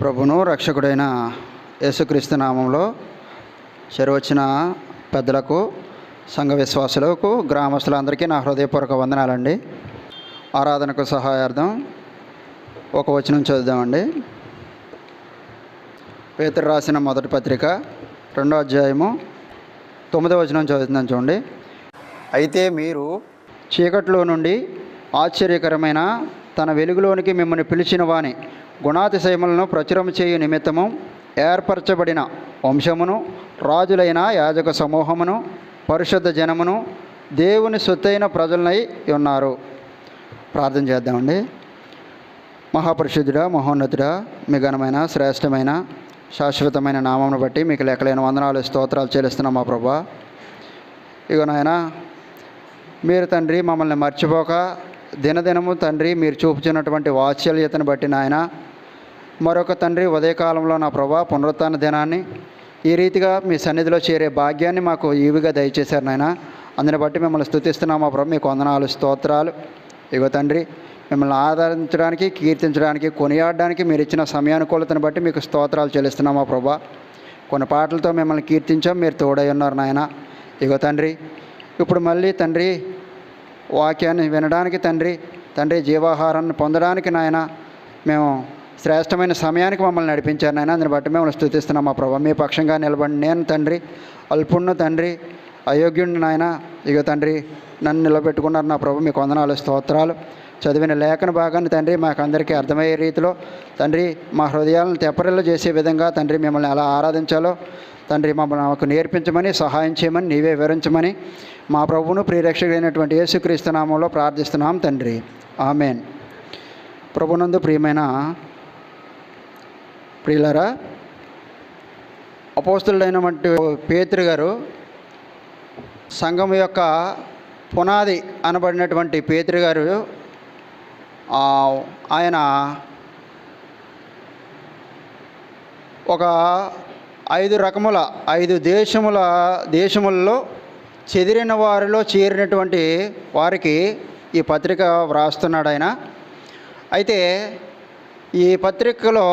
ప్రభును రక్షకుడైన యేసుక్రీస్తు నామంలో చెరువచ్చిన పెద్దలకు సంఘ విశ్వాసులకు గ్రామస్తులందరికీ నా హృదయపూర్వక వందనాలండి. ఆరాధనకు సహాయార్థం ఒక వచనం చదువుదామండి. పేతురు రాసిన మొదటి పత్రిక రెండో అధ్యాయము తొమ్మిదో వచనం చదువుతున్నాను చూడండి. అయితే మీరు చీకట్లో నుండి ఆశ్చర్యకరమైన తన వెలుగులోనికి మిమ్మల్ని పిలిచిన వాని గుణాతిశయములను ప్రచురం చేయు నిమిత్తము ఏర్పరచబడిన వంశమును రాజులైన యాజక సమూహమును పరిశుద్ధ జనమును దేవుని సొత్తైన ప్రజలనై ఉన్నారు. ప్రార్థన చేద్దామండి. మహాపరిశుద్ధుడా మహోన్నతుడా మీ ఘనమైన శ్రేష్టమైన శాశ్వతమైన నామమును బట్టి మీకు లెక్కలేని వందనాలు స్తోత్రాలు చెల్లిస్తున్నాం మా ప్రభా. ఇగో నాయన మీరు తండ్రి మమ్మల్ని మర్చిపోక దినదినము తండ్రి మీరు చూపుచున్నటువంటి వాత్సల్యతను బట్టి నాయన మరొక తండ్రి ఉదయకాలంలో నా ప్రభా పునరుత్న దినాన్ని ఈ రీతిగా మీ సన్నిధిలో చేరే భాగ్యాన్ని మాకు ఈవిగా దయచేశారు నాయన. అందుని బట్టి మిమ్మల్ని స్థుతిస్తున్నాం మా ప్రభు. మీకు వందనాలు స్తోత్రాలు. ఇగో తండ్రి మిమ్మల్ని ఆదరించడానికి కీర్తించడానికి కొనియాడడానికి మీరు ఇచ్చిన సమయానుకూలతను బట్టి మీకు స్తోత్రాలు చెల్లిస్తున్నాం మా ప్రభా. కొన్ని పాటలతో మిమ్మల్ని కీర్తించాం మీరు తోడై ఉన్నారు నాయన. ఇగో తండ్రి ఇప్పుడు మళ్ళీ తండ్రి వాక్యాన్ని వినడానికి తండ్రి తండ్రి జీవాహారాన్ని పొందడానికి నాయన మేము శ్రేష్టమైన సమయానికి మమ్మల్ని నడిపించారు నాయన. దాన్ని బట్టి మేము స్థుతిస్తున్నాం. మా ప్రభావ మీ పక్షంగా నిలబడి నేను తండ్రి అల్పుణ్ణు తండ్రి అయోగ్యుడిని నాయన. ఇక తండ్రి నన్ను నిలబెట్టుకున్నారు నా ప్రభు మీకు వందనాలు స్తోత్రాలు. చదివిన లేఖన భాగాన్ని తండ్రి మాకు అందరికీ అర్థమయ్యే రీతిలో తండ్రి మా హృదయాలను తెప్పరిల్లు చేసే విధంగా తండ్రి మిమ్మల్ని ఎలా ఆరాధించాలో తండ్రి మమ్మల్ని మాకు నేర్పించమని సహాయం చేయమని నీవే వివరించమని మా ప్రభువును ప్రియరక్షకుడైనటువంటి యేసుక్రీస్తు నామంలో ప్రార్థిస్తున్నాం తండ్రి. ఆమెన్. ప్రభునందు ప్రియమైన ప్రియులరా అపోస్తులైనటువంటి పేతురు గారు సంఘం యొక్క పునాది అనబడినటువంటి పేతురు గారు ఆయన ఒక ఐదు రకముల ఐదు దేశముల దేశములలో చెదిరిన వారిలో చేరినటువంటి వారికి ఈ పత్రిక వ్రాస్తున్నాడు ఆయన. అయితే ఈ పత్రికలో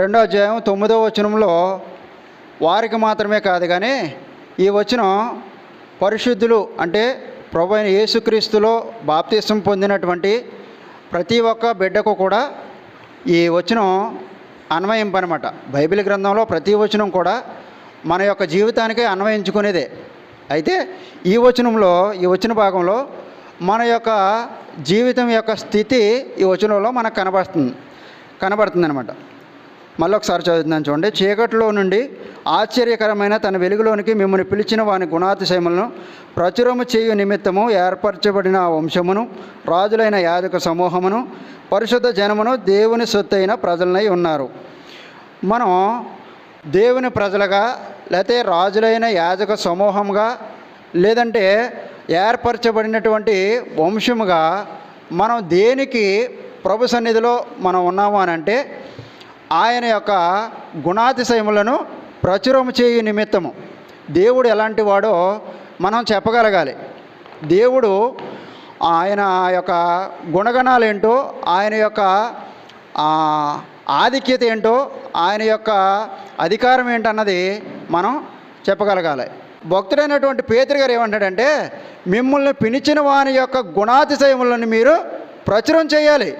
రెండో అధ్యాయం తొమ్మిదో వచనంలో వారికి మాత్రమే కాదు కానీ ఈ వచనం పరిశుద్ధులు అంటే ప్రభు అయిన యేసుక్రీస్తులో బాప్తీసం పొందినటువంటి ప్రతి ఒక్క బిడ్డకు కూడా ఈ వచనం అన్వయింపనమాట. బైబిల్ గ్రంథంలో ప్రతి వచనం కూడా మన యొక్క జీవితానికి అన్వయించుకునేదే. అయితే ఈ వచనంలో ఈ వచన భాగంలో మన యొక్క జీవితం యొక్క స్థితి ఈ వచనంలో మనకు కనబడుతుంది కనబడుతుంది అనమాట మళ్ళీ ఒకసారి చదువుతున్నాను చూడండి. చీకటిలో నుండి ఆశ్చర్యకరమైన తన వెలుగులోనికి మిమ్మల్ని పిలిచిన వాని గుణాతిశయములను ప్రచురము చేయు నిమిత్తము ఏర్పరచబడిన ఆ వంశమును రాజులైన యాదక సమూహమును పరిశుద్ధ జనమును దేవుని సొత్తైన ప్రజలనై ఉన్నారు. మనం దేవుని ప్రజలుగా లేకపోతే రాజులైన యాజక సమూహంగా లేదంటే ఏర్పరచబడినటువంటి వంశముగా మనం దేనికి ప్రభు సన్నిధిలో మనం ఉన్నాము అని అంటే ఆయన యొక్క గుణాతిశయములను ప్రచురము చేయు నిమిత్తము. దేవుడు ఎలాంటి వాడో మనం చెప్పగలగాలి. దేవుడు ఆయన యొక్క గుణగణాలు ఏంటో ఆయన యొక్క ఆధిక్యత ఏంటో ఆయన యొక్క అధికారం ఏంటన్నది మనం చెప్పగలగాలి. భక్తుడైనటువంటి పేతురు గారు ఏమంటాడంటే మిమ్మల్ని పిలిచిన వాని యొక్క గుణాతిశయములను మీరు ప్రచురం చేయాలి.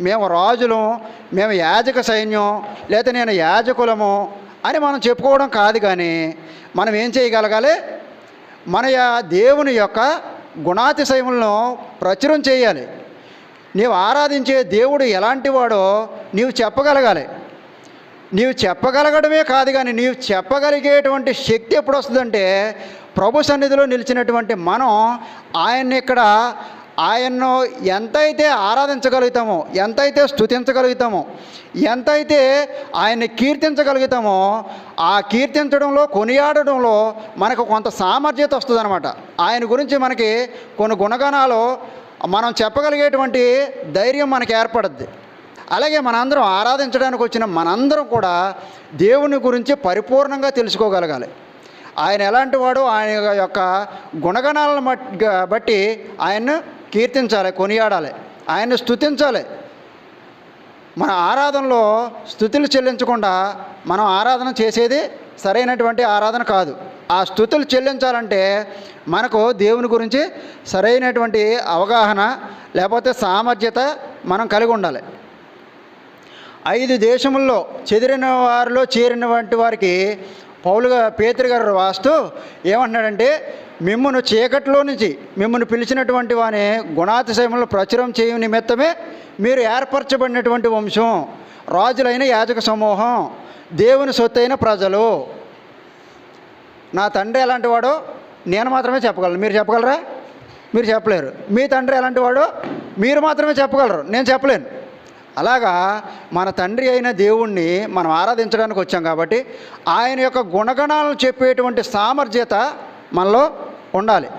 మేము రాజులం మేము యాజక సైన్యం లేదా నేను యాజకులము అని మనం చెప్పుకోవడం కాదు కానీ మనం ఏం చేయగలగాలి? మన దేవుని యొక్క గుణాతిశయములను ప్రచురం చేయాలి. నీవు ఆరాధించే దేవుడు ఎలాంటి వాడో నీవు చెప్పగలగాలి. నీవు చెప్పగలగడమే కాదు కానీ నీవు చెప్పగలిగేటువంటి శక్తి ఎప్పుడు వస్తుందంటే ప్రభు సన్నిధిలో నిలిచినటువంటి మనం ఆయన్ని ఇక్కడ ఆయన్ను ఎంతైతే ఆరాధించగలుగుతామో ఎంతైతే స్తుతించగలుగుతామో ఎంతైతే ఆయన్ని కీర్తించగలుగుతామో ఆ కీర్తించడంలో కొనియాడడంలో మనకు కొంత సామర్థ్యత వస్తుందన్నమాట. ఆయన గురించి మనకి కొన్ని గుణగణాలు మనం చెప్పగలిగేటువంటి ధైర్యం మనకి ఏర్పడుద్ది. అలాగే మనందరం ఆరాధించడానికి వచ్చిన మనందరం కూడా దేవుని గురించి పరిపూర్ణంగా తెలుసుకోగలగాలి. ఆయన ఎలాంటి వాడు ఆయన యొక్క గుణగణాలను బట్టి ఆయన్ను కీర్తించాలి కొనియాడాలి ఆయన్ని స్థుతించాలి మన ఆరాధనలో స్థుతులు చెల్లించకుండా మనం ఆరాధన చేసేది సరైనటువంటి ఆరాధన కాదు. ఆ స్థుతులు చెల్లించాలంటే మనకు దేవుని గురించి సరైనటువంటి అవగాహన లేకపోతే సామర్థ్యత మనం కలిగి ఉండాలి. ఐదు దేశముల్లో చెదిరిన వారిలో చేరినటువంటి వారికి పౌలుగా పేతురు గారు వాస్తూ ఏమంటున్నాడంటే మిమ్మను చీకట్లో నుంచి మిమ్మల్ని పిలిచినటువంటి వాని గుణాతిశయములను ప్రచురం చేయు నిమిత్తమే మీరు ఏర్పరచబడినటువంటి వంశం. రాజులైన యాజక సమూహం దేవుని సొత్తైన ప్రజలు. నా తండ్రి ఎలాంటి వాడో నేను మాత్రమే చెప్పగలను. మీరు చెప్పగలరా? మీరు చెప్పలేరు. మీ తండ్రి ఎలాంటి వాడో మీరు మాత్రమే చెప్పగలరు. నేను చెప్పలేను. అలాగా మన తండ్రి అయిన దేవుణ్ణి మనం ఆరాధించడానికి వచ్చాం కాబట్టి ఆయన యొక్క గుణగణాలను చెప్పేటువంటి సామర్థ్యత మనలో ఉండాలి.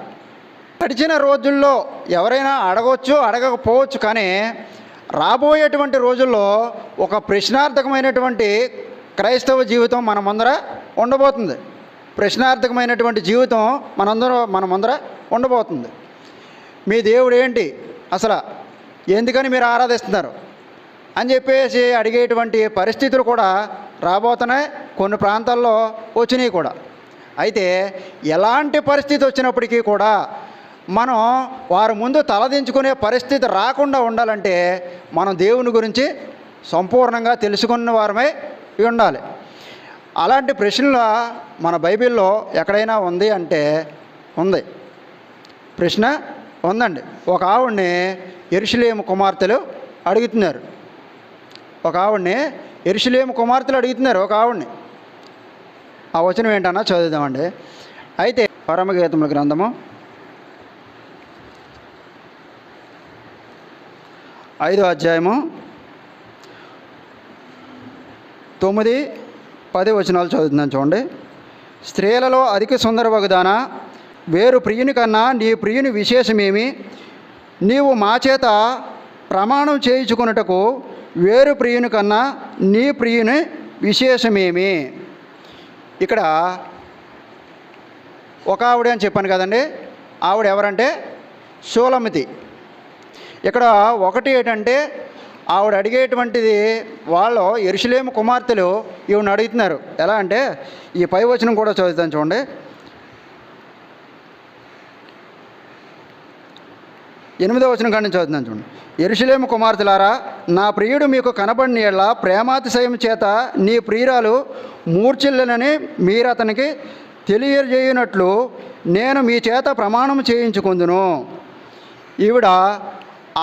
గడిచిన రోజుల్లో ఎవరైనా అడగవచ్చు అడగకపోవచ్చు కానీ రాబోయేటువంటి రోజుల్లో ఒక ప్రశ్నార్థకమైనటువంటి క్రైస్తవ జీవితం మన ముందర ఉండబోతుంది. ప్రశ్నార్థకమైనటువంటి జీవితం మనందరూ మన ముందర ఉండబోతుంది. మీ దేవుడు ఏంటి? అసలు ఎందుకని మీరు ఆరాధిస్తున్నారు? అని చెప్పేసి అడిగేటువంటి పరిస్థితులు కూడా రాబోతున్నాయి. కొన్ని ప్రాంతాల్లో వచ్చినాయి కూడా. అయితే ఎలాంటి పరిస్థితి వచ్చినప్పటికీ కూడా మనం వారి ముందు తలదించుకునే పరిస్థితి రాకుండా ఉండాలంటే మనం దేవుని గురించి సంపూర్ణంగా తెలుసుకున్న వారమై ఉండాలి. అలాంటి ప్రశ్నలు మన బైబిల్లో ఎక్కడైనా ఉంది అంటే ఉంది. ప్రశ్న ఉందండి. ఒక ఆవిడ్ని ఎరుషులేము కుమార్తెలు అడుగుతున్నారు. ఒక ఆవిడ్ని ఎరుషులేము కుమార్తెలు అడుగుతున్నారు. ఒక ఆవిడ్ని. ఆ వచనం ఏంటన్నా చదువుదామండి. అయితే పరమగీతముల గ్రంథము. ఐదో అధ్యాయము. తొమ్మిది పది వచనాలు చదువుతున్నాను చూడండి. స్త్రీలలో అధిక సుందరవగదాన వేరు ప్రియుని కన్నా నీ ప్రియుని విశేషమేమి? నీవు మా చేత ప్రమాణం చేయించుకున్నటకు వేరు ప్రియుని కన్నా నీ ప్రియుని విశేషమేమి? ఇక్కడ ఒక ఆవిడ అని చెప్పాను కదండి. ఆవిడ ఎవరంటే శూలమితి ఇక్కడ ఒకటి ఏంటంటే ఆవిడ అడిగేటువంటిది వాళ్ళు ఎరుసలేము కుమార్తెలు ఈవిని అడుగుతున్నారు. ఎలా అంటే ఈ పై వచనం కూడా చదువుతాను చూడండి. ఎనిమిదో వచనం కాడి నుంచి చదువుతున్నాను చూడండి. ఎరుషులేము కుమార్తెలారా నా ప్రియుడు మీకు కనబడిన ఎడల ప్రేమాతిశయం చేత నీ ప్రియురాలు మూర్చిల్లనని మీరు అతనికి తెలియజేయనట్లు నేను మీ చేత ప్రమాణం చేయించుకుందును. ఈవిడ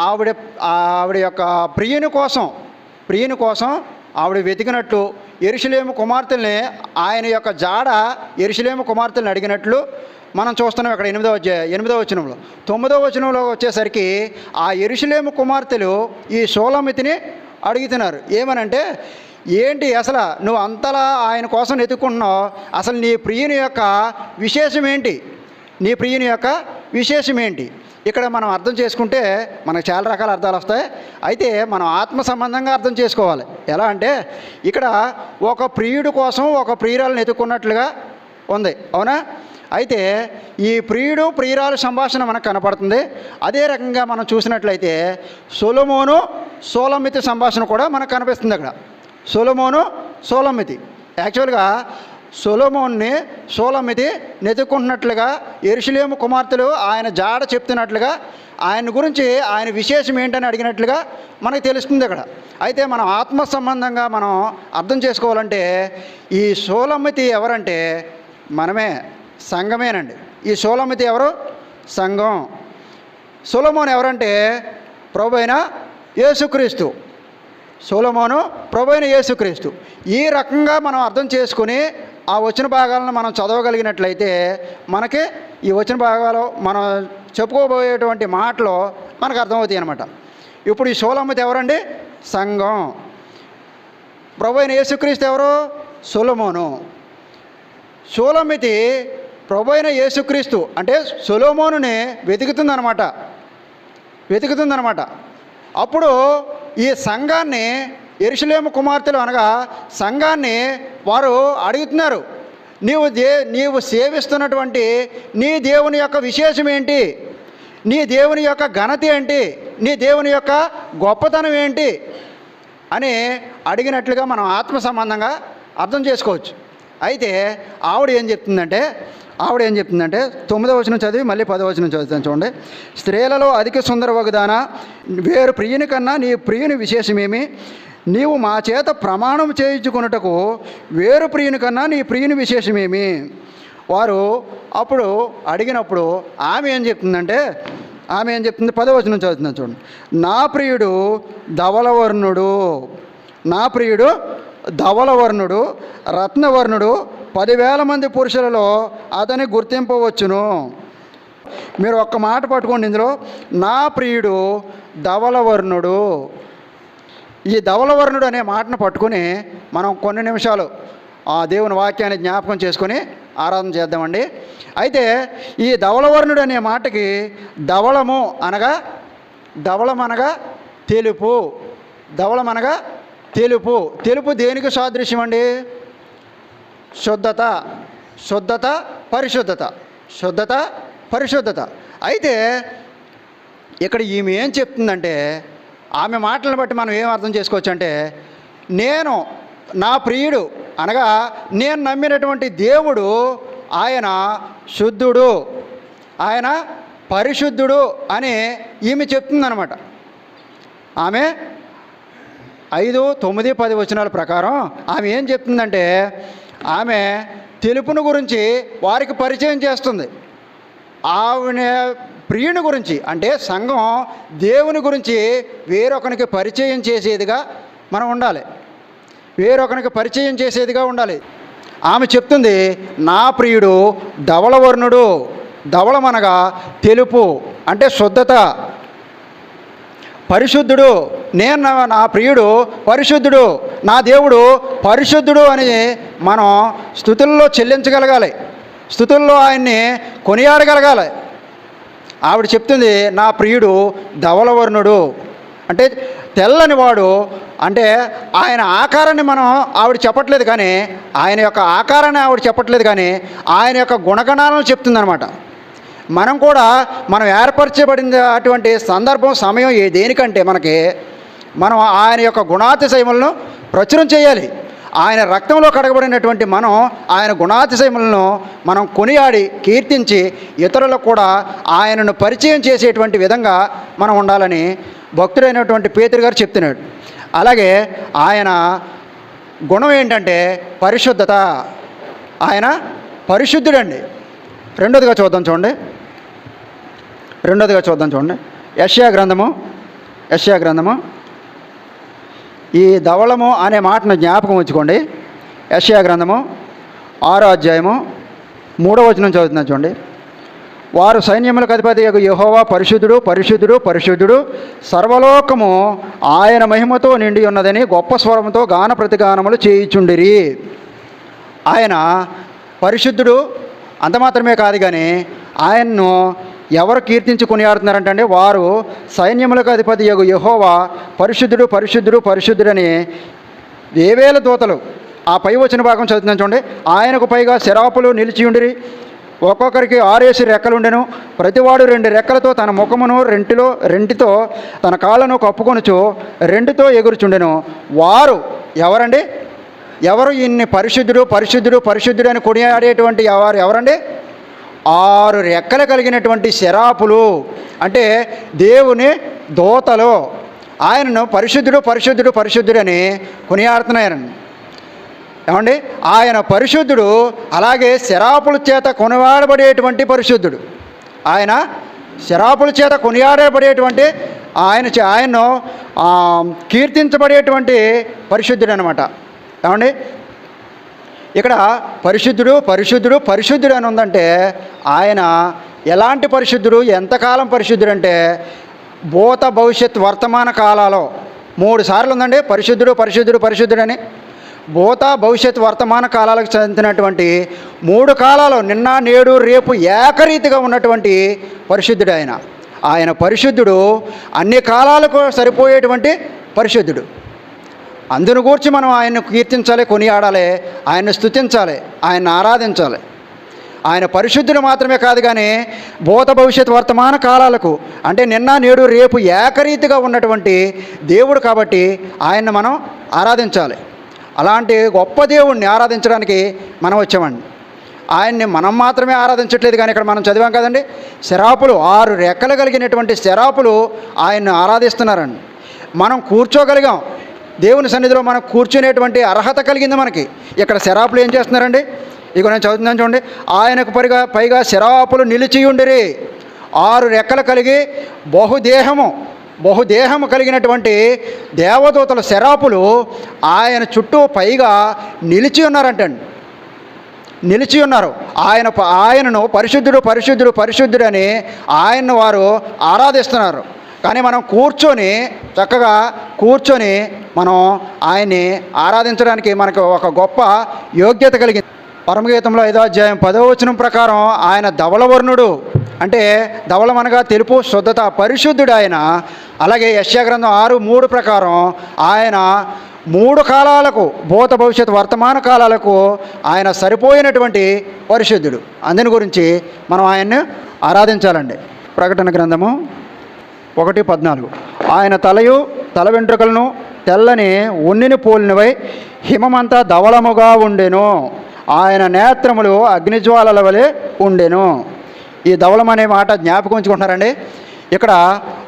ఆవిడ ఆవిడ యొక్క ప్రియుని కోసం ప్రియుని కోసం ఆవిడ వెతికినట్లు ఎరుషులేము కుమార్తెల్ని ఆయన యొక్క జాడ ఎరుసలేము కుమార్తెల్ని అడిగినట్లు మనం చూస్తున్నాం ఇక్కడ ఎనిమిదో అధ్యాయ ఎనిమిదో వచనంలో. తొమ్మిదో వచనంలో వచ్చేసరికి ఆ ఎరుషులేము కుమార్తెలు ఈ షోలమితిని అడుగుతున్నారు. ఏమనంటే ఏంటి అసలు నువ్వు అంతలా ఆయన కోసం వెతుక్కుంటున్నావు? అసలు నీ ప్రియుని యొక్క విశేషం ఏంటి? నీ ప్రియుని యొక్క విశేషం ఏంటి? ఇక్కడ మనం అర్థం చేసుకుంటే మనకు చాలా రకాల అర్థాలు వస్తాయి. అయితే మనం ఆత్మ సంబంధంగా అర్థం చేసుకోవాలి. ఎలా అంటే ఇక్కడ ఒక ప్రియుడు కోసం ఒక ప్రియురాలను ఎదుర్కొన్నట్లుగా ఉంది. అవునా? అయితే ఈ ప్రియుడు ప్రియురాలు సంభాషణ మనకు కనపడుతుంది. అదే రకంగా మనం చూసినట్లయితే సొలమోను సోలమితి సంభాషణ కూడా మనకు కనిపిస్తుంది అక్కడ. సొలమోను సోలమితి. యాక్చువల్గా సొలోమోన్ని సోలమిది నెతుక్కుంటున్నట్లుగా ఎరుషులేము కుమార్తెలు ఆయన జాడ చెప్తున్నట్లుగా ఆయన గురించి ఆయన విశేషం ఏంటని అడిగినట్లుగా మనకు తెలుస్తుంది అక్కడ. అయితే మనం ఆత్మ సంబంధంగా మనం అర్థం చేసుకోవాలంటే ఈ సోలమితి ఎవరంటే మనమే సంఘమేనండి. ఈ సోలమితి ఎవరు? సంఘం. సొలమోన్ ఎవరంటే ప్రభు అయిన యేసుక్రీస్తు. సోలమోను ప్రభు అయిన యేసుక్రీస్తు. ఈ రకంగా మనం అర్థం చేసుకుని ఆ వచ్చిన భాగాలను మనం చదవగలిగినట్లయితే మనకి ఈ వచ్చిన భాగాలు మనం చెప్పుకోబోయేటువంటి మాటలు మనకు అర్థమవుతాయి అనమాట ఇప్పుడు ఈ సోలమ్మతి ఎవరండి? సంఘం. ప్రభు అయిన యేసుక్రీస్తు ఎవరు? సొలమోను. సోలమితి ప్రభు అయిన యేసుక్రీస్తు అంటే సొలోమోనుని వెతుకుతుందనమాట వెతుకుతుందనమాట అప్పుడు ఈ సంఘాన్ని ఎరుషులేము కుమార్తెలు అనగా సంఘాన్ని వారు అడుగుతున్నారు. నీవు దే నీవు సేవిస్తున్నటువంటి నీ దేవుని యొక్క విశేషం ఏంటి? నీ దేవుని యొక్క ఘనత ఏంటి? నీ దేవుని యొక్క గొప్పతనం ఏంటి? అని అడిగినట్లుగా మనం ఆత్మ సంబంధంగా అర్థం చేసుకోవచ్చు. అయితే ఆవిడ ఏం చెప్తుందంటే ఆవిడ ఏం చెప్తుందంటే తొమ్మిదవ వచనం చదివి మళ్ళీ పదవ వచనం చదువుతాను చూడండి. స్త్రీలలో అధిక సుందర వగదాన వేరు ప్రియుని కన్నా నీ ప్రియుని విశేషమేమి? నీవు మా చేత ప్రమాణం చేయించుకున్నటకు వేరు ప్రియుని కన్నా నీ ప్రియుని విశేషమేమి? వారు అప్పుడు అడిగినప్పుడు ఆమె ఏం చెప్తుందంటే ఆమె ఏం చెప్తుంది? పదవచనం చదువుతున్నాను చూడండి. నా ప్రియుడు ధవలవర్ణుడు నా ప్రియుడు ధవలవర్ణుడు రత్నవర్ణుడు పదివేల మంది పురుషులలో అతని గుర్తింపవచ్చును. మీరు ఒక్క మాట పట్టుకోండి ఇందులో. నా ప్రియుడు ధవలవర్ణుడు ఈ ధవలవర్ణుడు అనే మాటను పట్టుకుని మనం కొన్ని నిమిషాలు ఆ దేవుని వాక్యాన్ని జ్ఞాపకం చేసుకొని ఆరాధన చేద్దామండి. అయితే ఈ ధవలవర్ణుడు అనే మాటకి ధవళము అనగా ధవళం అనగా తెలుపు ధవళం అనగా తెలుపు. తెలుపు దేనికి సాదృశ్యం అండి శుద్ధత శుద్ధత పరిశుద్ధత శుద్ధత పరిశుద్ధత. అయితే ఇక్కడ ఈమె ఏం చెప్తుందంటే ఆమె మాటలను బట్టి మనం ఏం అర్థం చేసుకోవచ్చు అంటే నేను నా ప్రియుడు అనగా నేను నమ్మినటువంటి దేవుడు ఆయన శుద్ధుడు ఆయన పరిశుద్ధుడు అని ఈమె చెప్తుందనమాట ఆమె ఐదు తొమ్మిది పది వచనాల ప్రకారం ఆమె ఏం చెప్తుందంటే ఆమె తెలుపును గురించి వారికి పరిచయం చేస్తుంది. ఆవిడ ప్రియుని గురించి అంటే సంఘం దేవుని గురించి వేరొకరికి పరిచయం చేసేదిగా మనం ఉండాలి. వేరొకరికి పరిచయం చేసేదిగా ఉండాలి. ఆమె చెప్తుంది నా ప్రియుడు ధవళవర్ణుడు. ధవళమనగా తెలుపు అంటే శుద్ధత. పరిశుద్ధుడు. నేను నా నా ప్రియుడు పరిశుద్ధుడు. నా దేవుడు పరిశుద్ధుడు అని మనం స్థుతుల్లో చెల్లించగలగాలి. స్థుతుల్లో ఆయన్ని కొనియాడగలగాలి. ఆవిడ చెప్తుంది నా ప్రియుడు ధవలవర్ణుడు అంటే తెల్లని వాడు అంటే ఆయన ఆకారాన్ని మనం ఆవిడ చెప్పట్లేదు కానీ ఆయన యొక్క ఆకారాన్ని ఆవిడ చెప్పట్లేదు కానీ ఆయన యొక్క గుణగణాలను చెప్తుందనమాట మనం కూడా మనం ఏర్పరచబడిన అటువంటి సందర్భం సమయం ఏ దేనికంటే మనకి మనం ఆయన యొక్క గుణాతిశయములను ప్రచురం చేయాలి. ఆయన రక్తంలో కడగబడినటువంటి మనం ఆయన గుణాతిశయములను మనం కొనియాడి కీర్తించి ఇతరులకు కూడా ఆయనను పరిచయం చేసేటువంటి విధంగా మనం ఉండాలని భక్తుడైనటువంటి పేతురు గారు చెప్తున్నాడు. అలాగే ఆయన గుణం ఏంటంటే పరిశుద్ధత. ఆయన పరిశుద్ధుడండి. రెండోదిగా చూద్దాం చూడండి. రెండోదిగా చూద్దాం చూడండి. యష్యా గ్రంథము యష్యా గ్రంథము. ఈ ధవళము అనే మాటను జ్ఞాపకం ఉంచుకోండి. యషయా గ్రంథము ఆరో అధ్యాయము మూడో వచనం చదువుతున్నాను చూడండి. వారు సైన్యములకు అధిపతి యహోవా పరిశుద్ధుడు పరిశుద్ధుడు పరిశుద్ధుడు సర్వలోకము ఆయన మహిమతో నిండి ఉన్నదని గొప్ప స్వరంతో గాన ప్రతిగానములు చేయిచుండిరి. ఆయన పరిశుద్ధుడు అంత మాత్రమే కాదు కానీ ఆయన్ను ఎవరు కీర్తించి కొనియాడుతున్నారంటే వారు సైన్యములకు అధిపతి యగు యహోవా పరిశుద్ధుడు పరిశుద్ధుడు పరిశుద్ధుడని వేవేల దూతలు ఆ పై వచ్చిన భాగం చదువుతున్నాను చూడండి. ఆయనకు పైగా శరాపులు నిలిచి ఉండిరి. ఒక్కొక్కరికి ఆరేసి రెక్కలుండెను. ప్రతివాడు రెండు రెక్కలతో తన ముఖమును రెంటిలో రెంటితో తన కాళ్ళను కప్పుకొనుచు రెండుతో ఎగురుచుండెను. వారు ఎవరండి? ఎవరు ఇన్ని పరిశుద్ధుడు పరిశుద్ధుడు పరిశుద్ధుడు అని కొనియాడేటువంటి వారు ఎవరండి? ఆరు రెక్కలు కలిగినటువంటి శరాపులు. అంటే దేవుని దోతలు. ఆయనను పరిశుద్ధుడు పరిశుద్ధుడు పరిశుద్ధుడని కొనియాడుతున్నారండి ఏమండి? ఆయన పరిశుద్ధుడు అలాగే శరాపుల చేత కొనియాడబడేటువంటి పరిశుద్ధుడు. ఆయన శరాపుల చేత కొనియాడబడేటువంటి ఆయన చే- ఆయన్ను కీర్తించబడేటువంటి పరిశుద్ధుడు అనమాట ఏమండి? ఇక్కడ పరిశుద్ధుడు పరిశుద్ధుడు పరిశుద్ధుడు అని ఉందంటే ఆయన ఎలాంటి పరిశుద్ధుడు ఎంతకాలం పరిశుద్ధుడు అంటే భూత భవిష్యత్ వర్తమాన కాలాలో మూడు సార్లు ఉందండి పరిశుద్ధుడు పరిశుద్ధుడు పరిశుద్ధుడని భూత భవిష్యత్ వర్తమాన కాలాలకు చెందినటువంటి మూడు కాలాలు నిన్న నేడు రేపు ఏకరీతిగా ఉన్నటువంటి పరిశుద్ధుడు ఆయన. ఆయన పరిశుద్ధుడు అన్ని కాలాలకు సరిపోయేటువంటి పరిశుద్ధుడు. అందును గూర్చి మనం ఆయన్ను కీర్తించాలి కొనియాడాలి ఆయన్ని స్తుతించాలి ఆయన్ని ఆరాధించాలి. ఆయన పరిశుద్ధుడు మాత్రమే కాదు కానీ భూత భవిష్యత్ వర్తమాన కాలాలకు అంటే నిన్న నేడు రేపు ఏకరీతిగా ఉన్నటువంటి దేవుడు కాబట్టి ఆయన్ని మనం ఆరాధించాలి. అలాంటి గొప్ప దేవుణ్ణి ఆరాధించడానికి మనం వచ్చామండి. ఆయన్ని మనం మాత్రమే ఆరాధించట్లేదు కానీ ఇక్కడ మనం చదివాం కదండి శరాపులు ఆరు రెక్కలు కలిగినటువంటి శరాపులు ఆయన్ని ఆరాధిస్తున్నారండి. మనం కూర్చోగలిగాం దేవుని సన్నిధిలో మనం కూర్చునేటువంటి అర్హత కలిగింది మనకి. ఇక్కడ శరాపులు ఏం చేస్తున్నారండి? ఇక నేను చదువుతున్నాను చూడండి. ఆయనకు పైగా పైగా శరాపులు నిలిచి ఉండిరి. ఆరు రెక్కలు కలిగి బహుదేహము బహుదేహము కలిగినటువంటి దేవదూతల శరాపులు ఆయన చుట్టూ పైగా నిలిచి ఉన్నారంటండి. నిలిచి ఉన్నారు. ఆయన ఆయనను పరిశుద్ధుడు పరిశుద్ధుడు పరిశుద్ధుడు అని ఆయన్ను వారు ఆరాధిస్తున్నారు. కానీ మనం కూర్చొని చక్కగా కూర్చొని మనం ఆయన్ని ఆరాధించడానికి మనకు ఒక గొప్ప యోగ్యత కలిగింది. పరమగీతంలో ఐదో అధ్యాయం పదో వచనం ప్రకారం ఆయన ధవలవర్ణుడు అంటే ధవలమనగా తెలుపు శుద్ధత పరిశుద్ధుడు ఆయన. అలాగే యశ్యా గ్రంథం ఆరు మూడు ప్రకారం ఆయన మూడు కాలాలకు భూత భవిష్యత్ వర్తమాన కాలాలకు ఆయన సరిపోయినటువంటి పరిశుద్ధుడు. అందుని గురించి మనం ఆయన్ని ఆరాధించాలండి. ప్రకటన గ్రంథము ఒకటి పద్నాలుగు. ఆయన తలయు తల వెంట్రుకలను తెల్లని ఉన్నిని పోలినవై హిమమంతా ధవళముగా ఉండెను. ఆయన నేత్రములు అగ్నిజ్వాలల వలె ఉండెను. ఈ ధవళం అనే మాట జ్ఞాపకం ఉంచుకుంటున్నారండి. ఇక్కడ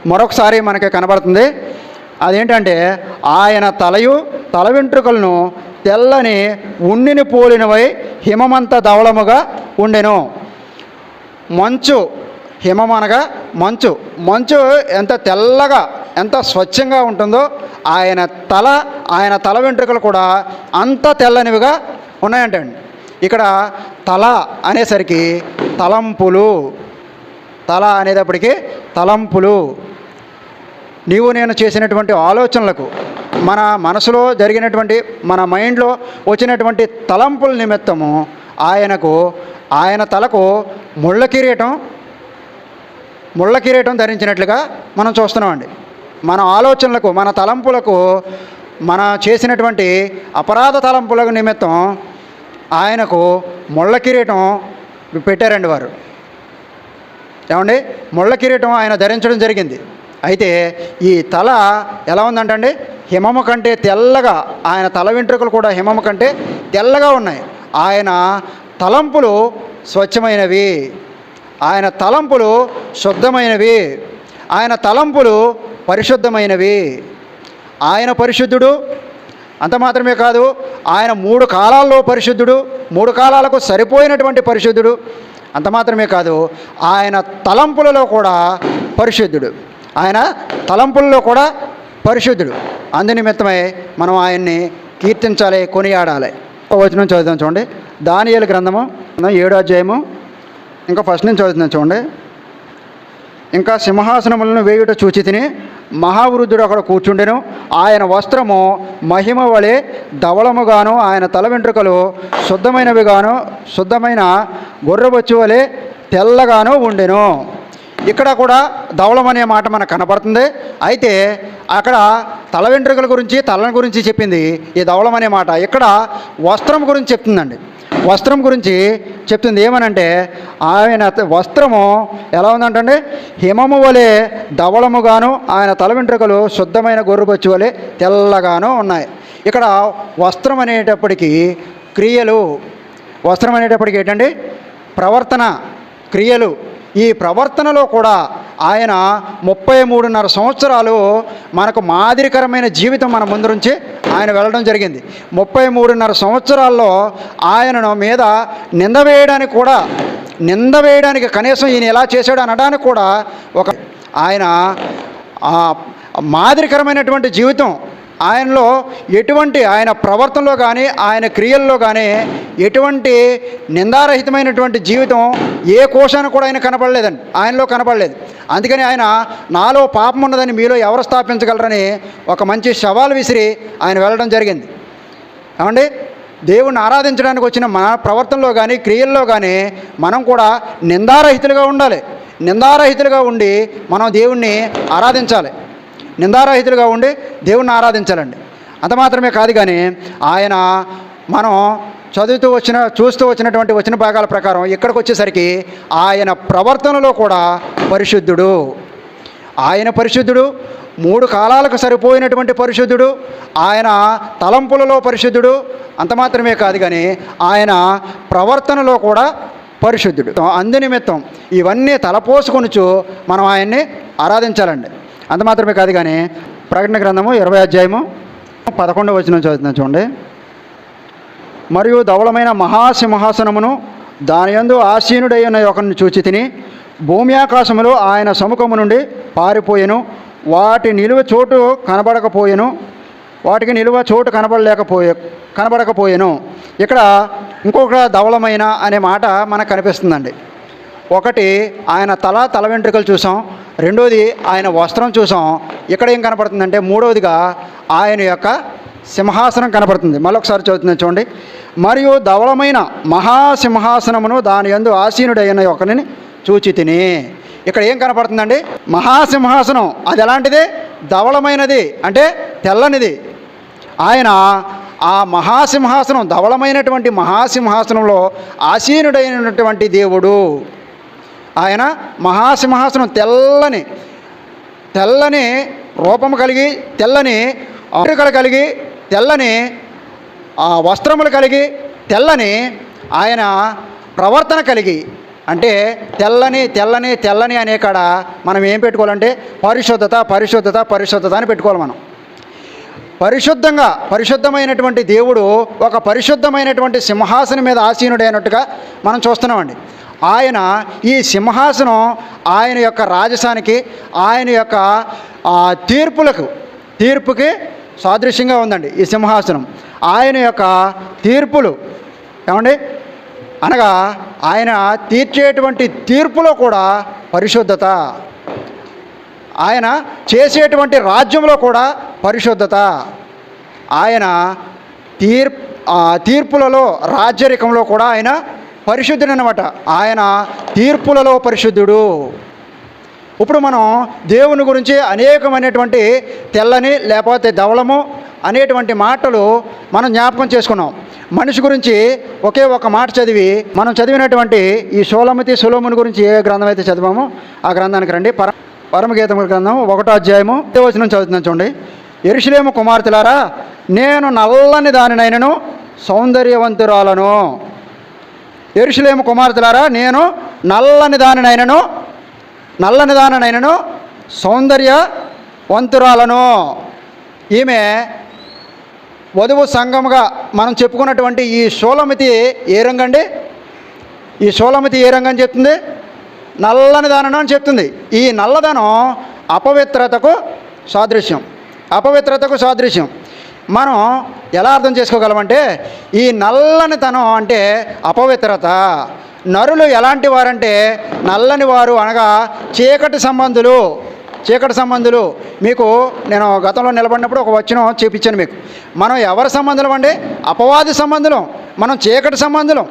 మరొకసారి మనకి కనబడుతుంది. అదేంటంటే ఆయన తలయు తల వెంట్రుకలను తెల్లని ఉన్నిని పోలినవై హిమమంత ధవళముగా ఉండెను. మంచు హిమం అనగా మంచు. మంచు ఎంత తెల్లగా ఎంత స్వచ్ఛంగా ఉంటుందో ఆయన తల ఆయన తల వెంట్రుకలు కూడా అంత తెల్లనివిగా ఉన్నాయంటండి. ఇక్కడ తల అనేసరికి తలంపులు. తల అనేటప్పటికీ తలంపులు. నీవు నేను చేసినటువంటి ఆలోచనలకు మన మనసులో జరిగినటువంటి మన మైండ్లో వచ్చినటువంటి తలంపుల నిమిత్తము ఆయనకు ఆయన తలకు ముళ్ళ కిరీటం ముళ్ళ కిరీటం ధరించినట్లుగా మనం చూస్తున్నామండి. మన ఆలోచనలకు మన తలంపులకు మన చేసినటువంటి అపరాధ తలంపుల నిమిత్తం ఆయనకు ముళ్ళ కిరీటం పెట్టారండి వారు. ఏమండి? ముళ్ళ కిరీటం ఆయన ధరించడం జరిగింది. అయితే ఈ తల ఎలా ఉందంటండి? హిమము కంటే తెల్లగా ఆయన తల వెంట్రుకలు కూడా హిమము కంటే తెల్లగా ఉన్నాయి. ఆయన తలంపులు స్వచ్ఛమైనవి. ఆయన తలంపులు శుద్ధమైనవి. ఆయన తలంపులు పరిశుద్ధమైనవి. ఆయన పరిశుద్ధుడు అంత మాత్రమే కాదు ఆయన మూడు కాలాల్లో పరిశుద్ధుడు మూడు కాలాలకు సరిపోయినటువంటి పరిశుద్ధుడు అంత మాత్రమే కాదు ఆయన తలంపులలో కూడా పరిశుద్ధుడు. ఆయన తలంపులలో కూడా పరిశుద్ధుడు. అందునిమిత్తమై మనం ఆయన్ని కీర్తించాలి కొనియాడాలి. ఒక వచనం చదువుతాం చూడండి. దానియేలు గ్రంథము ఏడో అధ్యాయము. ఇంకా ఫస్ట్ నుంచి చదువుతున్నాం చూడండి. ఇంకా సింహాసనములను వేయుట చూచి తిని మహావృద్ధుడు అక్కడ కూర్చుండెను. ఆయన వస్త్రము మహిమ వలె ధవళముగాను ఆయన తల వెంట్రుకలు శుద్ధమైనవిగాను శుద్ధమైన గొర్రెబొచ్చు వలె తెల్లగాను ఉండెను. ఇక్కడ కూడా ధవళం అనే మాట మనకు కనపడుతుంది. అయితే అక్కడ తల వెంట్రుకల గురించి తలని గురించి చెప్పింది ఈ ధవళం అనే మాట. ఇక్కడ వస్త్రం గురించి చెప్తుందండి. వస్త్రం గురించి చెప్తుంది ఏమనంటే ఆయన వస్త్రము ఎలా ఉందంటే హిమము వలె ధవళముగాను ఆయన తల వెంట్రుకలు శుద్ధమైన గొర్రెబొచ్చు వలె తెల్లగాను ఉన్నాయి. ఇక్కడ వస్త్రం అనేటప్పటికీ క్రియలు వస్త్రం అనేటప్పటికి ఏంటండి? ప్రవర్తన క్రియలు. ఈ ప్రవర్తనలో కూడా ఆయన ముప్పై మూడున్నర సంవత్సరాలు మనకు మాదిరికరమైన జీవితం మన ముందు నుంచి ఆయన వెళ్ళడం జరిగింది. ముప్పై మూడున్నర సంవత్సరాల్లో ఆయనను మీద నింద వేయడానికి కూడా నింద వేయడానికి కనీసం ఈయన ఎలా చేశాడు అనడానికి కూడా ఒక ఆయన మాదిరికరమైనటువంటి జీవితం ఆయనలో ఎటువంటి ఆయన ప్రవర్తనలో కానీ ఆయన క్రియల్లో కానీ ఎటువంటి నిందారహితమైనటువంటి జీవితం ఏ కోశాన్ని కూడా ఆయన కనపడలేదండి ఆయనలో కనపడలేదు అందుకని ఆయన నాలో పాపం ఉన్నదని మీలో ఎవరు స్థాపించగలరని ఒక మంచి సవాల్ విసిరి ఆయన వెళ్ళడం జరిగింది. ఏమండి? దేవుణ్ణి ఆరాధించడానికి వచ్చిన మన ప్రవర్తనలో కానీ క్రియల్లో కానీ మనం కూడా నిందారహితులుగా ఉండాలి. నిందారహితులుగా ఉండి మనం దేవుణ్ణి ఆరాధించాలి. నిందారహితులుగా ఉండి దేవుణ్ణి ఆరాధించాలండి. అంత మాత్రమే కాదు కానీ ఆయన మనం చదువుతూ వచ్చిన చూస్తూ వచ్చినటువంటి వచ్చిన భాగాల ప్రకారం ఇక్కడికి వచ్చేసరికి ఆయన ప్రవర్తనలో కూడా పరిశుద్ధుడు. ఆయన పరిశుద్ధుడు మూడు కాలాలకు సరిపోయినటువంటి పరిశుద్ధుడు ఆయన తలంపులలో పరిశుద్ధుడు అంత మాత్రమే కాదు కానీ ఆయన ప్రవర్తనలో కూడా పరిశుద్ధుడు. అందునిమిత్తం ఇవన్నీ తలపోసుకొనుచు మనం ఆయన్ని ఆరాధించాలండి. అంత మాత్రమే కాదు కానీ ప్రకటన గ్రంథము ఇరవై అధ్యాయము పదకొండవ వచనం చదువుతున్నాం చూడండి. మరియు ధవళమైన మహాసింహాసనమును దాని యందు ఆసీనుడైన ఒకరిని చూచి తిని భూమి ఆకాశములు ఆయన సముఖము నుండి పారిపోయెను వాటి నిలువ చోటు కనబడకపోయెను వాటికి నిలువ చోటు కనబడలేకపోయే కనబడకపోయెను. ఇక్కడ ఇంకొక ధవళమైన అనే మాట మనకు కనిపిస్తుందండి. ఒకటి ఆయన తల తల వెంట్రుకలు చూసాం. రెండోది ఆయన వస్త్రం చూసాం. ఇక్కడ ఏం కనపడుతుందంటే మూడవదిగా ఆయన యొక్క సింహాసనం కనపడుతుంది. మళ్ళొకసారి చదువుతుంది చూడండి. మరియు ధవళమైన మహాసింహాసనమును దాని యందు ఆసీనుడైన ఒకరిని చూచి తిని. ఇక్కడ ఏం కనపడుతుందండి? మహాసింహాసనం. అది ఎలాంటిది? ధవళమైనది. అంటే తెల్లనిది. ఆయన ఆ మహాసింహాసనం ధవళమైనటువంటి మహాసింహాసనంలో ఆసీనుడైనటువంటి దేవుడు. ఆయన మహాసింహాసనం తెల్లని తెల్లని రూపము కలిగి తెల్లని అమెరికలు కలిగి తెల్లని వస్త్రములు కలిగి తెల్లని ఆయన ప్రవర్తన కలిగి. అంటే తెల్లని తెల్లని తెల్లని అనే కాడ మనం ఏం పెట్టుకోవాలంటే పరిశుద్ధత పరిశుద్ధత పరిశుద్ధత అని పెట్టుకోవాలి మనం. పరిశుద్ధంగా పరిశుద్ధమైనటువంటి దేవుడు ఒక పరిశుద్ధమైనటువంటి సింహాసనం మీద ఆసీనుడైనట్టుగా మనం చూస్తున్నామండి. ఆయన ఈ సింహాసనం ఆయన యొక్క రాజసానికి ఆయన యొక్క తీర్పులకు తీర్పుకి సాదృశ్యంగా ఉందండి ఈ సింహాసనం. ఆయన యొక్క తీర్పులు ఏమండి? అనగా ఆయన తీర్చేటువంటి తీర్పులో కూడా పరిశుద్ధత. ఆయన చేసేటువంటి రాజ్యంలో కూడా పరిశుద్ధత. ఆయన తీర్ తీర్పులలో రాజ్యరికంలో కూడా ఆయన పరిశుద్ధుడు అనమాట ఆయన తీర్పులలో పరిశుద్ధుడు. ఇప్పుడు మనం దేవుని గురించి అనేకమైనటువంటి తెల్లని లేకపోతే ధవళము అనేటువంటి మాటలు మనం జ్ఞాపకం చేసుకున్నాం. మనిషి గురించి ఒకే ఒక మాట చదివి మనం చదివినటువంటి ఈ సోలమతి సులోముని గురించి ఏ గ్రంథం అయితే చదివామో ఆ గ్రంథానికి రండి. పర పరమగీతం గ్రంథం ఒకటో అధ్యాయము దేవచనం చదువుతున్నాను చూడండి. ఎరుషులేము కుమార్తెలారా నేను నల్లని దానినైనను సౌందర్యవంతురాలను. ఎరుషులేము కుమార్తెలారా నేను నల్లని దానినైనను నల్లని దానినైనను సౌందర్యవంతురాలను ఈమె వధువు సంఘముగా మనం చెప్పుకున్నటువంటి ఈ షోలమితి ఏ రంగం అండి? ఈ షోలమితి ఏ రంగం చెప్తుంది? నల్లని దానం అని చెప్తుంది. ఈ నల్లదనం అపవిత్రతకు సాదృశ్యం. అపవిత్రతకు సాదృశ్యం. మనం ఎలా అర్థం చేసుకోగలమంటే ఈ నల్లనితనం అంటే అపవిత్రత. నరులు ఎలాంటి వారంటే నల్లని వారు అనగా చీకటి సంబంధులు. చీకటి సంబంధులు. మీకు నేను గతంలో నిలబడినప్పుడు ఒక వచనం చూపించాను మీకు. మనం ఎవరి సంబంధులం అండి? అపవాది సంబంధులం. మనం చీకటి సంబంధులం.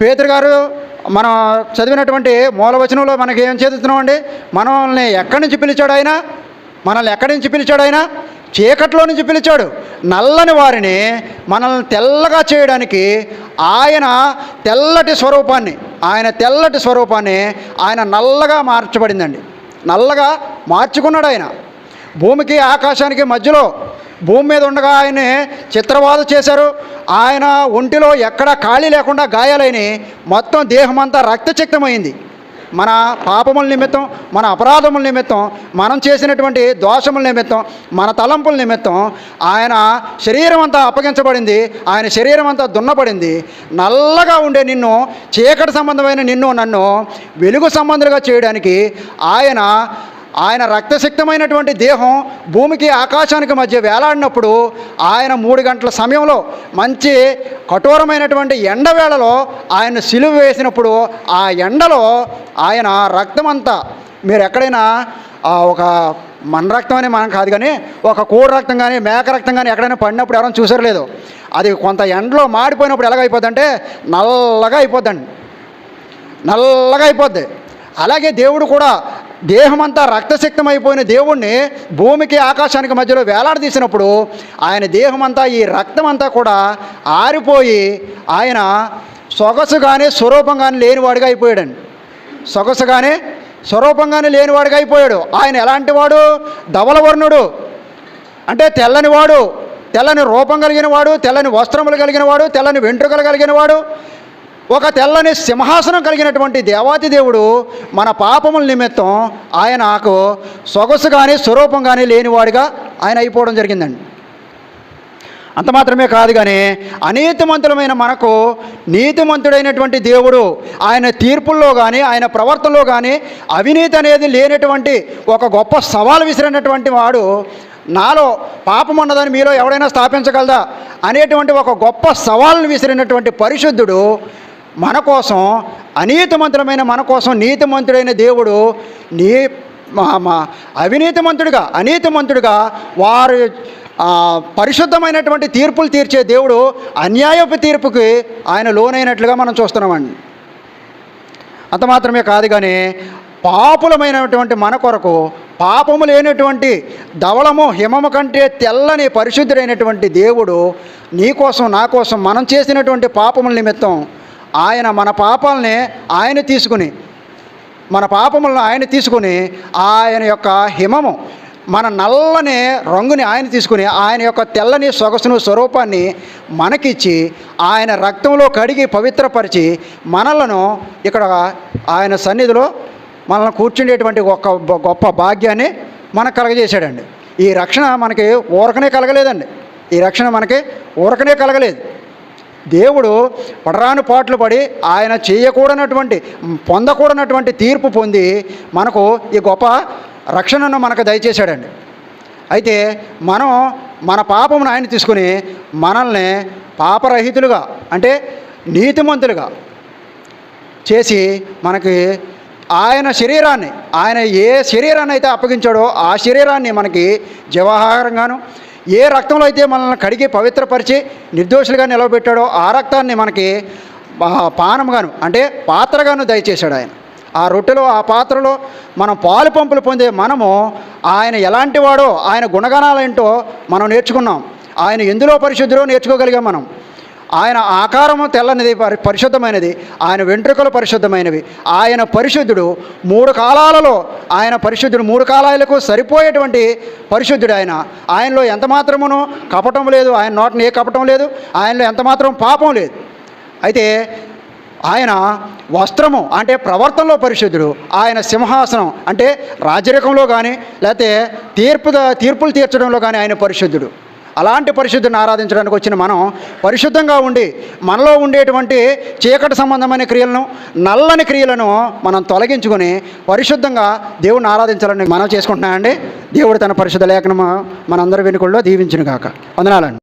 పేతురు గారు మనం చదివినటువంటి మూలవచనంలో మనకి ఏం చదువుతున్నామండి? మనల్ని ఎక్కడి నుంచి పిలిచాడు ఆయన? మనల్ని ఎక్కడి నుంచి పిలిచాడు ఆయన? చీకట్లో నుంచి పిలిచాడు. నల్లని వారిని మనల్ని తెల్లగా చేయడానికి ఆయన తెల్లటి స్వరూపాన్ని ఆయన తెల్లటి స్వరూపాన్ని ఆయన నల్లగా మార్చబడిందండి. నల్లగా మార్చుకున్నాడు ఆయన. భూమికి ఆకాశానికి మధ్యలో భూమి మీద ఉండగా ఆయన్ని చిత్రవాద చేశారు. ఆయన ఒంటిలో ఎక్కడా ఖాళీ లేకుండా గాయాలైన మొత్తం దేహమంతా రక్తచక్తమైంది. మన పాపముల నిమిత్తం మన అపరాధముల నిమిత్తం మనం చేసినటువంటి దోషముల నిమిత్తం మన తలంపుల నిమిత్తం ఆయన శరీరం అంతా అప్పగించబడింది ఆయన శరీరం అంతా దున్నబడింది. నల్లగా ఉండే నిన్ను చీకటి సంబంధమైన నిన్ను నన్ను వెలుగు సంబంధులుగా చేయడానికి ఆయన ఆయన రక్తశక్తమైనటువంటి దేహం భూమికి ఆకాశానికి మధ్య వేలాడినప్పుడు ఆయన మూడు గంటల సమయంలో మంచి కఠోరమైనటువంటి ఎండవేళలో ఆయన సిలువ వేసినప్పుడు ఆ ఎండలో ఆయన రక్తమంతా మీరు ఎక్కడైనా ఒక మన రక్తం అని మనం కాదు కానీ ఒక కోడి రక్తం కానీ మేక రక్తం కానీ ఎక్కడైనా పడినప్పుడు ఎవరైనా చూసారు లేదు అది కొంత ఎండలో మాడిపోయినప్పుడు ఎలాగైపోద్దంటే నల్లగా అయిపోద్దండి. నల్లగా అయిపోద్ది. అలాగే దేవుడు కూడా దేహమంతా రక్తశక్తమైపోయిన దేవుణ్ణి భూమికి ఆకాశానికి మధ్యలో వేలాడదీసినప్పుడు ఆయన దేహమంతా ఈ రక్తం అంతా కూడా ఆరిపోయి ఆయన సొగసు కానీ స్వరూపం లేనివాడిగా అయిపోయాడండి. సొగసు కానీ స్వరూపంగానే లేనివాడిగా అయిపోయాడు. ఆయన ఎలాంటి వాడు? ధవలవర్ణుడు అంటే తెల్లనివాడు తెల్లని రూపం కలిగిన వాడు తెల్లని వస్త్రములు కలిగిన వాడు తెల్లని వెంట్రుకలు కలిగిన వాడు. ఒక తెల్లని సింహాసనం కలిగినటువంటి దేవాతి దేవుడు మన పాపముల నిమిత్తం ఆయనకు సొగసు కానీ స్వరూపం కానీ లేనివాడిగా ఆయన అయిపోవడం జరిగిందండి. అంత మాత్రమే కాదు కానీ అనీతిమంతులమైన మనకు నీతిమంతుడైనటువంటి దేవుడు ఆయన తీర్పుల్లో కానీ ఆయన ప్రవర్తనలో కానీ అవినీతి అనేది లేనటువంటి ఒక గొప్ప సవాల్ విసిరినటువంటి వాడు నాలో పాపం ఉన్నదని మీలో ఎవడైనా స్థాపించగలదా అనేటువంటి ఒక గొప్ప సవాల్ను విసిరినటువంటి పరిశుద్ధుడు మన కోసం అనీతిమంతులమైన మన కోసం నీతిమంతుడైన దేవుడు నీ మా మా అవినీతిమంతుడిగా అనీతిమంతుడిగా వారు పరిశుద్ధమైనటువంటి తీర్పులు తీర్చే దేవుడు అన్యాయపు తీర్పుకి ఆయన లోనైనట్లుగా మనం చూస్తున్నామండి. అంత మాత్రమే కాదు కానీ పాపులమైనటువంటి మన కొరకు పాపము లేనటువంటి ధవళము హిమము కంటే తెల్లని పరిశుద్ధుడైనటువంటి దేవుడు నీ కోసం నా కోసం మనం చేసినటువంటి పాపముల నిమిత్తం ఆయన మన పాపాలని ఆయన తీసుకుని మన పాపములను ఆయన తీసుకుని ఆయన యొక్క హిమము మన నల్లని రంగుని ఆయన తీసుకుని ఆయన యొక్క తెల్లని సొగసును స్వరూపాన్ని మనకిచ్చి ఆయన రక్తంలో కడిగి పవిత్రపరిచి మనలను ఇక్కడ ఆయన సన్నిధిలో మనల్ని కూర్చుండేటువంటి ఒక గొప్ప భాగ్యాన్ని మనకు కలగజేశాడండి. ఈ రక్షణ మనకి ఊరకనే కలగలేదండి. ఈ రక్షణ మనకి ఊరకనే కలగలేదు. దేవుడు పడరాని పాటలు పడి ఆయన చేయకూడనటువంటి పొందకూడనటువంటి తీర్పు పొంది మనకు ఈ గొప్ప రక్షణను మనకు దయచేశాడండి. అయితే మనం మన పాపమును ఆయన తీసుకుని మనల్ని పాపరహితులుగా అంటే నీతిమంతులుగా చేసి మనకి ఆయన శరీరాన్ని ఆయన ఏ శరీరాన్ని అయితే అప్పగించాడో ఆ శరీరాన్ని మనకి జవాహారంగాను ఏ రక్తంలో అయితే మనల్ని కడిగి పవిత్రపరిచి నిర్దోషులుగా నిలవబెట్టాడో ఆ రక్తాన్ని మనకి పానంగాను పానముగాను అంటే పాత్రగాను దయచేశాడు ఆయన. ఆ రొట్టెలో ఆ పాత్రలో మనం పాలు పంపులు పొందే మనము ఆయన ఎలాంటి వాడో ఆయన గుణగణాలేంటో మనం నేర్చుకున్నాం. ఆయన ఎందులో పరిశుద్ధిలో నేర్చుకోగలిగాం మనం? ఆయన ఆకారము తెల్లనిది పరి పరిశుద్ధమైనది ఆయన వెంట్రుకలు పరిశుద్ధమైనవి. ఆయన పరిశుద్ధుడు మూడు కాలాలలో ఆయన పరిశుద్ధుడు మూడు కాలాలకు సరిపోయేటువంటి పరిశుద్ధుడు ఆయన. ఆయనలో ఎంత మాత్రమును కపటం లేదు ఆయన నోటిని ఏ కపటం లేదు ఆయనలో ఎంత మాత్రం పాపం లేదు. అయితే ఆయన వస్త్రము అంటే ప్రవర్తనలో పరిశుద్ధుడు ఆయన సింహాసనం అంటే రాజరికంలో కానీ లేకపోతే తీర్పు తీర్పులు తీర్చడంలో కానీ ఆయన పరిశుద్ధుడు. అలాంటి పరిశుద్ధిని ఆరాధించడానికి వచ్చిన మనం పరిశుద్ధంగా ఉండి మనలో ఉండేటువంటి చీకటి సంబంధమైన క్రియలను నల్లని క్రియలను మనం తొలగించుకొని పరిశుద్ధంగా దేవుడిని ఆరాధించాలని మనం చేసుకుంటున్నామండి. దేవుడు తన పరిశుద్ధ లేఖను మనందరి వెనుకల్లో దీవించిన కాక వందనాలండి.